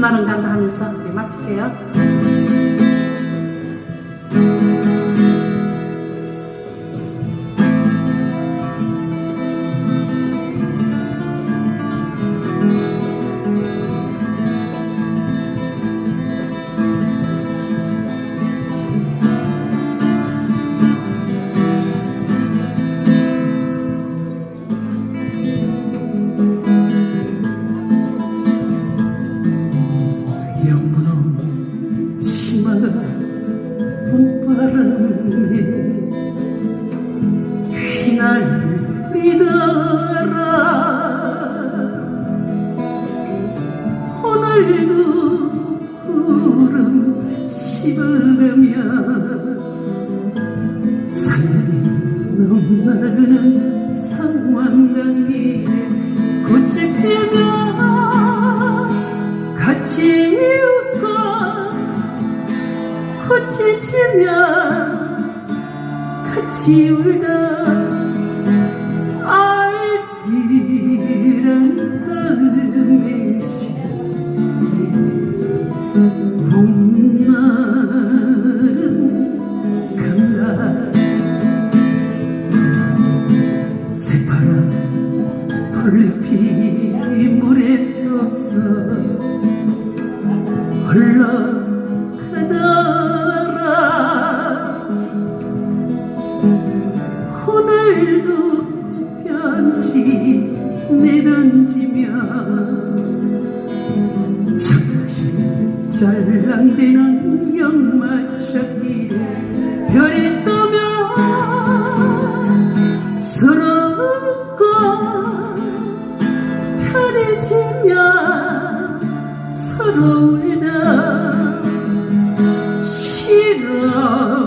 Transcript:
봄날은 간다 하면서 네, 마칠게요. 영롱 치마가 봄바람에 휘날리더라. 오늘도 구름 씹으며 산들이 넘나드는 성황강에 꽃이 피면 지면 같이 울다 알뜰한 시간에 봄날은 간다 새파란 풀잎이 물에 오늘도 편지 내던지면 잠시 잘랑대는 영마차길에 별이 떠면 서럽고 편해지면 서러울다. 싫어.